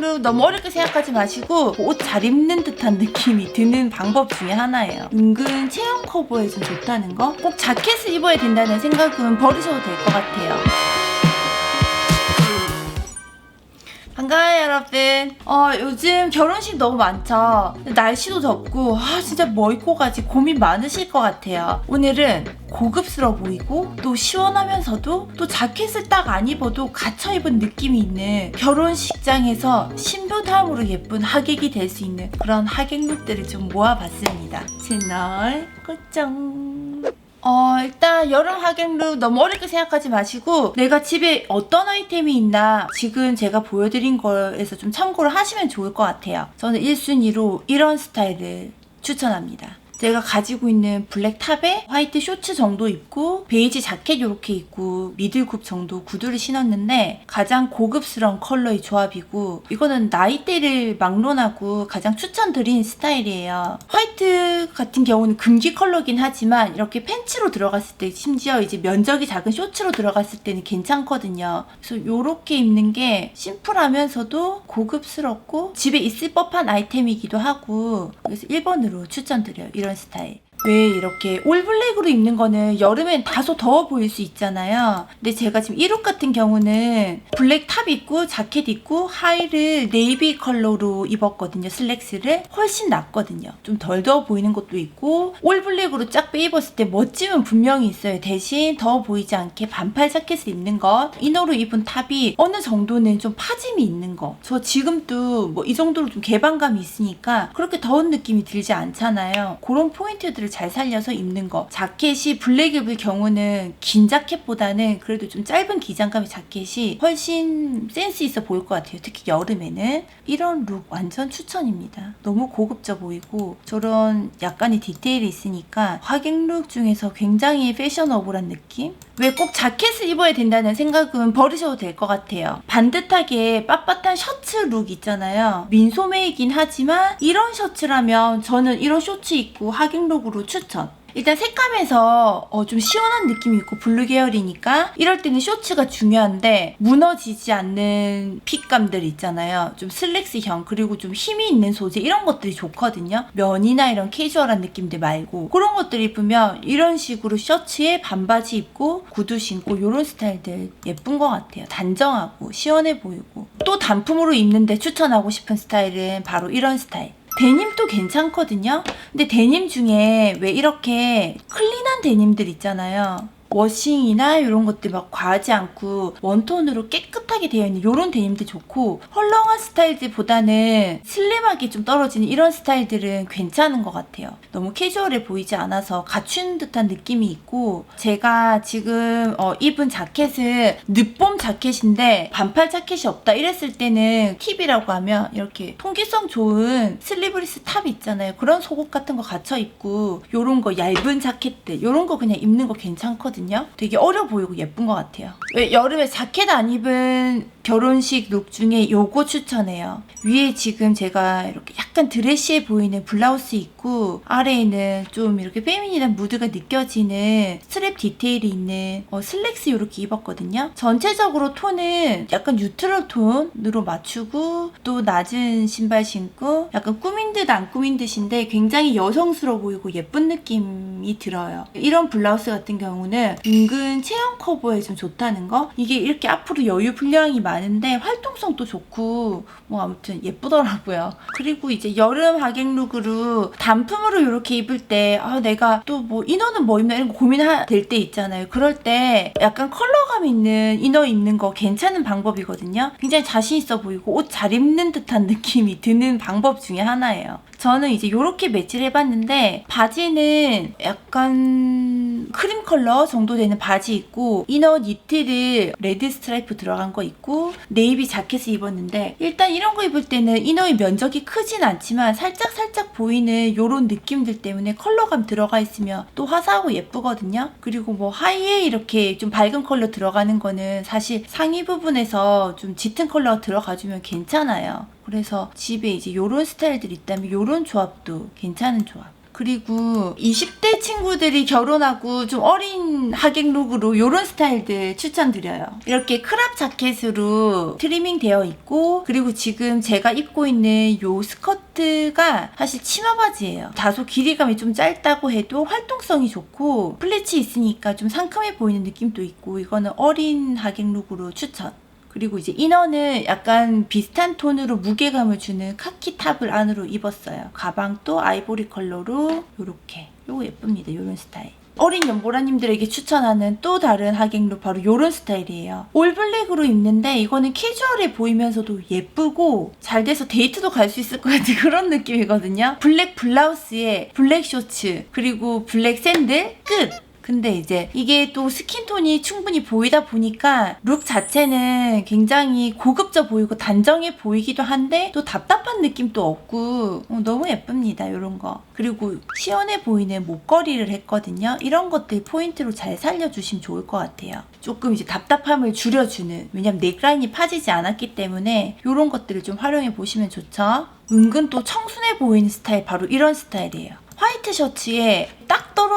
하객룩 너무 어렵게 생각하지 마시고 옷 잘 입는 듯한 느낌이 드는 방법 중에 하나예요. 은근 체형 커버에 좀 좋다는 거. 꼭 자켓을 입어야 된다는 생각은 버리셔도 될 것 같아요. 반가워요 여러분. 어 요즘 결혼식 너무 많죠? 날씨도 덥고 아 진짜 뭐 입고 가지 고민 많으실 것 같아요. 오늘은 고급스러워 보이고 또 시원하면서도 또 자켓을 딱 안 입어도 갇혀 입은 느낌이 있는 결혼식장에서 신부 다음으로 예쁜 하객이 될 수 있는 그런 하객 룩들을 좀 모아봤습니다. 채널 고정 어, 일단 여름 하객룩 너무 어렵게 생각하지 마시고 내가 집에 어떤 아이템이 있나 지금 제가 보여드린 거에서 좀 참고를 하시면 좋을 것 같아요. 저는 1순위로 이런 스타일을 추천합니다. 제가 가지고 있는 블랙 탑에 화이트 쇼츠 정도 입고 베이지 자켓 이렇게 입고 미들굽 정도 구두를 신었는데 가장 고급스러운 컬러의 조합이고 이거는 나이대를 막론하고 가장 추천드린 스타일이에요. 화이트 같은 경우는 금기 컬러긴 하지만 이렇게 팬츠로 들어갔을 때 심지어 이제 면적이 작은 쇼츠로 들어갔을 때는 괜찮거든요. 그래서 이렇게 입는 게 심플하면서도 고급스럽고 집에 있을 법한 아이템이기도 하고 그래서 1번으로 추천드려요. 이런 스타일. 왜 이렇게 올블랙으로 입는 거는 여름엔 다소 더워 보일 수 있잖아요. 근데 제가 지금 1룩 같은 경우는 블랙 탑 입고 자켓 입고 하의를 네이비 컬러로 입었거든요. 슬랙스를 훨씬 낫거든요. 좀 덜 더워 보이는 것도 있고 올블랙으로 쫙 빼입었을 때 멋짐은 분명히 있어요. 대신 더워 보이지 않게 반팔 자켓을 입는 것 이너로 입은 탑이 어느 정도는 좀 파짐이 있는 거. 저 지금도 뭐 이 정도로 좀 개방감이 있으니까 그렇게 더운 느낌이 들지 않잖아요. 그런 포인트들을 잘 살려서 입는 거. 자켓이 블랙 입을 경우는 긴 자켓보다는 그래도 좀 짧은 기장감의 자켓이 훨씬 센스 있어 보일 것 같아요. 특히 여름에는 이런 룩 완전 추천입니다. 너무 고급져 보이고 저런 약간의 디테일이 있으니까 하객 룩 중에서 굉장히 패셔너블한 느낌? 왜 꼭 자켓을 입어야 된다는 생각은 버리셔도 될 것 같아요. 반듯하게 빳빳한 셔츠 룩 있잖아요. 민소매이긴 하지만 이런 셔츠라면 저는 이런 쇼츠 입고 하객 룩으로 추천. 일단 색감에서 어, 좀 시원한 느낌이 있고 블루 계열이니까 이럴 때는 쇼츠가 중요한데 무너지지 않는 핏감들 있잖아요. 좀 슬랙스형 그리고 좀 힘이 있는 소재 이런 것들이 좋거든요. 면이나 이런 캐주얼한 느낌들 말고 그런 것들 입으면 이런 식으로 셔츠에 반바지 입고 구두 신고 이런 스타일들 예쁜 것 같아요. 단정하고 시원해 보이고 또 단품으로 입는데 추천하고 싶은 스타일은 바로 이런 스타일. 데님도 괜찮거든요. 근데 데님 중에 왜 이렇게 클린한 데님들 있잖아요. 워싱이나 이런 것들 막 과하지 않고 원톤으로 깨끗하게 되어 있는 이런 데님들 좋고 헐렁한 스타일들보다는 슬림하게 좀 떨어지는 이런 스타일들은 괜찮은 것 같아요. 너무 캐주얼해 보이지 않아서 갖춘 듯한 느낌이 있고 제가 지금 어, 입은 자켓은 늦봄 자켓인데 반팔 자켓이 없다 이랬을 때는 팁이라고 하면 이렇게 통기성 좋은 슬리브리스 탑 있잖아요. 그런 속옷 같은 거 갖춰 입고 요런 거 얇은 자켓들 요런 거 그냥 입는 거 괜찮거든요. 되게 어려 보이고 예쁜 것 같아요. 왜 여름에 자켓 안 입은 결혼식 룩 중에 요거 추천해요. 위에 지금 제가 이렇게 약간 드레시해 보이는 블라우스 입고 아래에는 좀 이렇게 페미닌한 무드가 느껴지는 스트랩 디테일이 있는 어, 슬랙스 이렇게 입었거든요. 전체적으로 톤은 약간 뉴트럴 톤으로 맞추고 또 낮은 신발 신고 약간 꾸민 듯 안 꾸민 듯인데 굉장히 여성스러워 보이고 예쁜 느낌이 들어요. 이런 블라우스 같은 경우는 은근 체형 커버에 좀 좋다는 거? 이게 이렇게 앞으로 여유 분량이 많 은데 활동성도 좋고 뭐 아무튼 예쁘더라고요. 그리고 이제 여름 하객 룩으로 단품으로 이렇게 입을 때 아, 내가 또 뭐 이너는 뭐 입나 이런 거 고민될 때 있잖아요. 그럴 때 약간 컬러감 있는 이너 입는 거 괜찮은 방법이거든요. 굉장히 자신 있어 보이고 옷 잘 입는 듯한 느낌이 드는 방법 중에 하나예요. 저는 이제 이렇게 매치를 해봤는데 바지는 약간 크림 컬러 정도 되는 바지 있고 이너 니트를 레드 스트라이프 들어간 거 있고 네이비 자켓을 입었는데 일단 이런 거 입을 때는 이너의 면적이 크진 않지만 살짝 살짝 보이는 이런 느낌들 때문에 컬러감 들어가 있으면 또 화사하고 예쁘거든요. 그리고 뭐 하의에 이렇게 좀 밝은 컬러 들어가는 거는 사실 상의 부분에서 좀 짙은 컬러가 들어가주면 괜찮아요. 그래서 집에 이제 요런 스타일들이 있다면 요런 조합도 괜찮은 조합. 그리고 20대 친구들이 결혼하고 좀 어린 하객 룩으로 이런 스타일들 추천드려요. 이렇게 크랍 자켓으로 트리밍 되어 있고 그리고 지금 제가 입고 있는 요 스커트가 사실 치마 바지예요. 다소 길이감이 좀 짧다고 해도 활동성이 좋고 플래치 있으니까 좀 상큼해 보이는 느낌도 있고 이거는 어린 하객 룩으로 추천. 그리고 이제 이너는 약간 비슷한 톤으로 무게감을 주는 카키 탑을 안으로 입었어요. 가방도 아이보리 컬러로 요렇게. 요거 예쁩니다. 요런 스타일. 어린 연보라님들에게 추천하는 또 다른 하객룩 바로 요런 스타일이에요. 올블랙으로 입는데 이거는 캐주얼해 보이면서도 예쁘고 잘 돼서 데이트도 갈 수 있을 것 같은 그런 느낌이거든요. 블랙 블라우스에 블랙 쇼츠 그리고 블랙 샌들 끝! 근데 이제 이게 또 스킨톤이 충분히 보이다 보니까 룩 자체는 굉장히 고급져 보이고 단정해 보이기도 한데 또 답답한 느낌도 없고 어, 너무 예쁩니다 이런 거. 그리고 시원해 보이는 목걸이를 했거든요. 이런 것들 포인트로 잘 살려주시면 좋을 것 같아요. 조금 이제 답답함을 줄여주는 왜냐면 넥라인이 파지지 않았기 때문에 이런 것들을 좀 활용해 보시면 좋죠. 은근 또 청순해 보이는 스타일 바로 이런 스타일이에요. 화이트 셔츠에 딱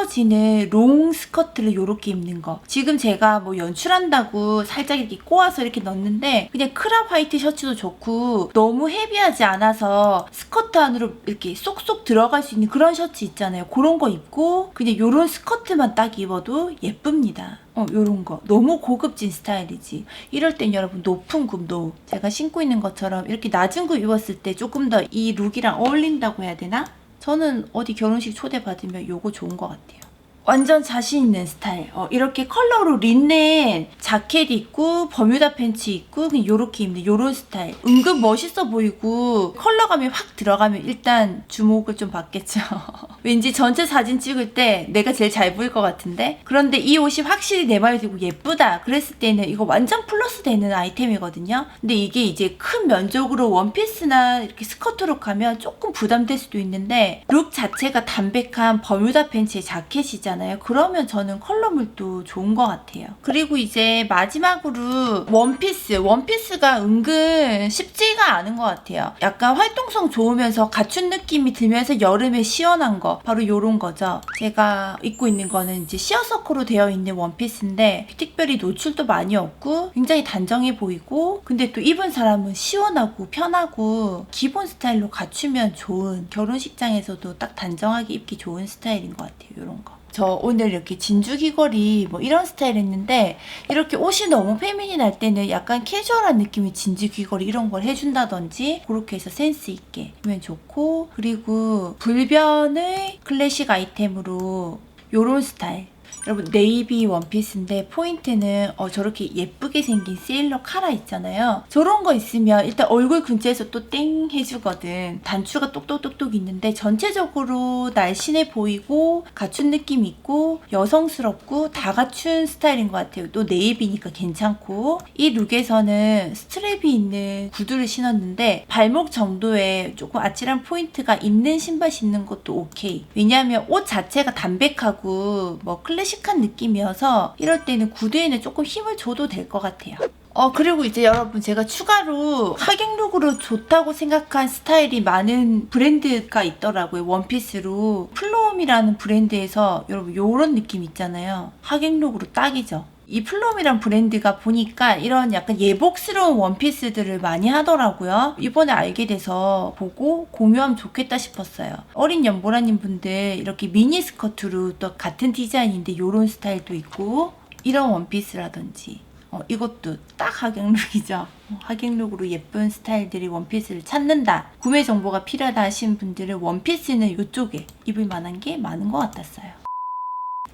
떨어지는 롱 스커트를 이렇게 입는 거. 지금 제가 뭐 연출한다고 살짝 이렇게 꼬아서 이렇게 넣는데 그냥 크랍 화이트 셔츠도 좋고 너무 헤비하지 않아서 스커트 안으로 이렇게 쏙쏙 들어갈 수 있는 그런 셔츠 있잖아요. 그런 거 입고 그냥 이런 스커트만 딱 입어도 예쁩니다. 어, 요런 거. 너무 고급진 스타일이지. 이럴 땐 여러분 높은 굽도 제가 신고 있는 것처럼 이렇게 낮은 굽 입었을 때 조금 더 이 룩이랑 어울린다고 해야 되나? 저는 어디 결혼식 초대받으면 요거 좋은 것 같아요. 완전 자신 있는 스타일. 어, 이렇게 컬러로 린넨 자켓 입고 버뮤다 팬츠 입고 그냥 요렇게 입는 요런 스타일. 은근 멋있어 보이고 컬러감이 확 들어가면 일단 주목을 좀 받겠죠. 왠지 전체 사진 찍을 때 내가 제일 잘 보일 것 같은데 그런데 이 옷이 확실히 내 마음에 들고 예쁘다 그랬을 때는 이거 완전 플러스 되는 아이템이거든요. 근데 이게 이제 큰 면적으로 원피스나 이렇게 스커트로 가면 조금 부담될 수도 있는데 룩 자체가 담백한 버뮤다 팬츠의 자켓이잖아요. 있잖아요. 그러면 저는 컬러물도 좋은 것 같아요. 그리고 이제 마지막으로 원피스. 원피스가 은근 쉽지가 않은 것 같아요. 약간 활동성 좋으면서 갖춘 느낌이 들면서 여름에 시원한 거. 바로 이런 거죠. 제가 입고 있는 거는 이제 시어서커로 되어 있는 원피스인데 특별히 노출도 많이 없고 굉장히 단정해 보이고 근데 또 입은 사람은 시원하고 편하고 기본 스타일로 갖추면 좋은 결혼식장에서도 딱 단정하게 입기 좋은 스타일인 것 같아요. 이런 거. 저 오늘 이렇게 진주 귀걸이 뭐 이런 스타일 했는데 이렇게 옷이 너무 페미닌할 때는 약간 캐주얼한 느낌의 진주 귀걸이 이런 걸 해준다든지 그렇게 해서 센스 있게 하면 좋고 그리고 불변의 클래식 아이템으로 요런 스타일 여러분 네이비 원피스인데 포인트는 어, 저렇게 예쁘게 생긴 세일러 카라 있잖아요. 저런 거 있으면 일단 얼굴 근처에서 또 땡 해주거든. 단추가 똑똑똑똑 있는데 전체적으로 날씬해 보이고 갖춘 느낌 있고 여성스럽고 다 갖춘 스타일인 것 같아요. 또 네이비니까 괜찮고 이 룩에서는 스트랩이 있는 구두를 신었는데 발목 정도에 조금 아찔한 포인트가 있는 신발 신는 것도 오케이. 왜냐하면 옷 자체가 담백하고 뭐 클래식 클래식한 느낌이어서 이럴 때는 구두에는 조금 힘을 줘도 될 것 같아요. 어 그리고 이제 여러분 제가 추가로 하객룩으로 좋다고 생각한 스타일이 많은 브랜드가 있더라고요. 원피스로. 플로움이라는 브랜드에서 여러분 요런 느낌 있잖아요. 하객룩으로 딱이죠 이 플롬이란 브랜드가 보니까 이런 약간 예복스러운 원피스들을 많이 하더라고요. 이번에 알게 돼서 보고 공유하면 좋겠다 싶었어요. 어린 연보라님 분들 이렇게 미니 스커트로 또 같은 디자인인데 이런 스타일도 있고 이런 원피스라든지 어, 이것도 딱 하객룩이죠. 어, 하객룩으로 예쁜 스타일들이 원피스를 찾는다. 구매 정보가 필요하다 하신 분들은 원피스는 이쪽에 입을 만한 게 많은 것 같았어요.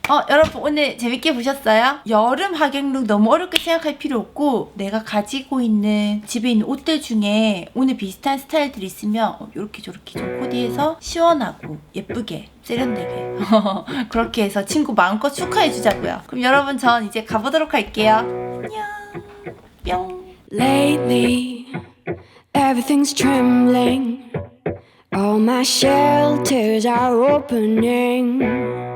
어, 여러분 오늘 재밌게 보셨어요? 여름 하객룩 너무 어렵게 생각할 필요 없고 내가 가지고 있는 집에 있는 옷들 중에 오늘 비슷한 스타일들 있으면 어, 이렇게 저렇게 좀 코디해서 시원하고 예쁘게 세련되게 그렇게 해서 친구 마음껏 축하해 주자고요. 그럼 여러분 전 이제 가보도록 할게요. 안녕. 뿅. Lately, everything's trembling. All my shelters are opening.